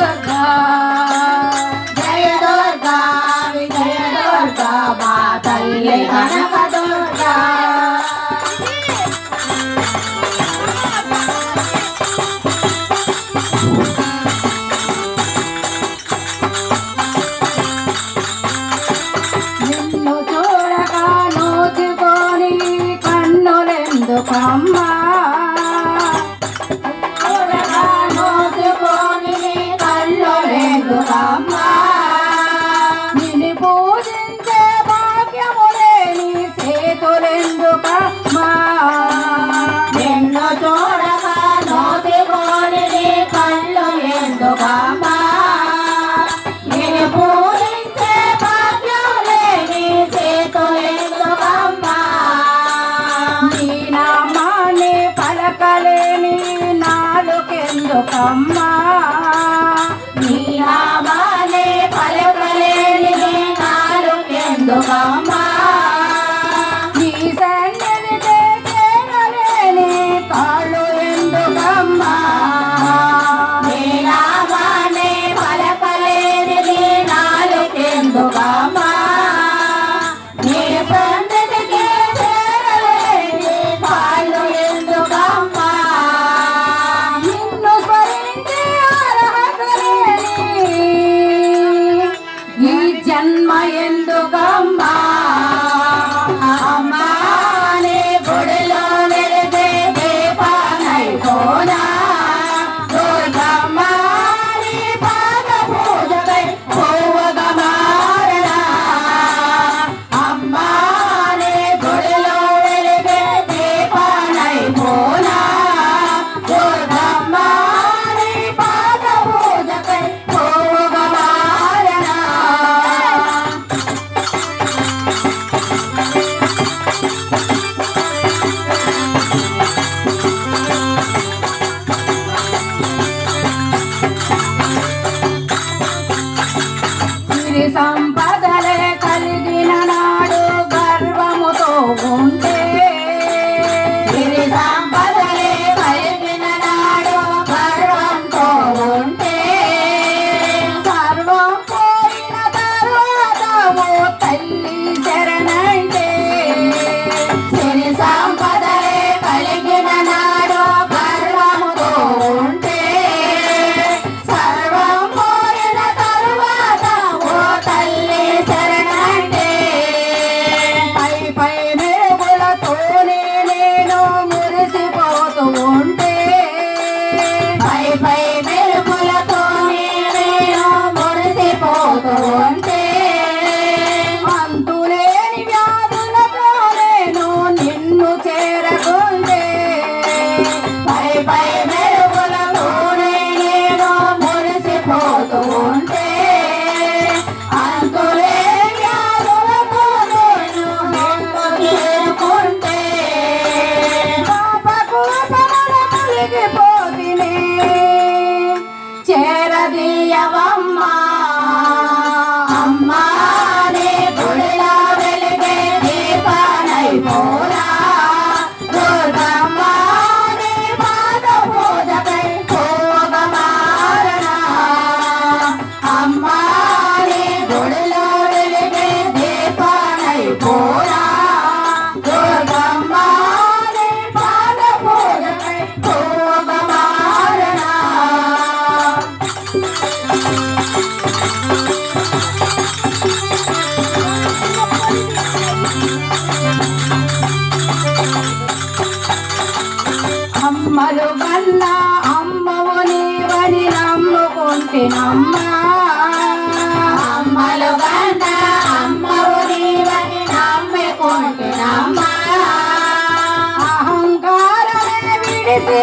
God. สุขมา జన్మ ఎందుకమ్మా అమ్మవు నీవని నమ్ముకుంటే నమ్మ. అమ్మలు గంట అమ్మవు నీవని నమ్ముకుంటే నమ్మ. అహంకారమే విడిసి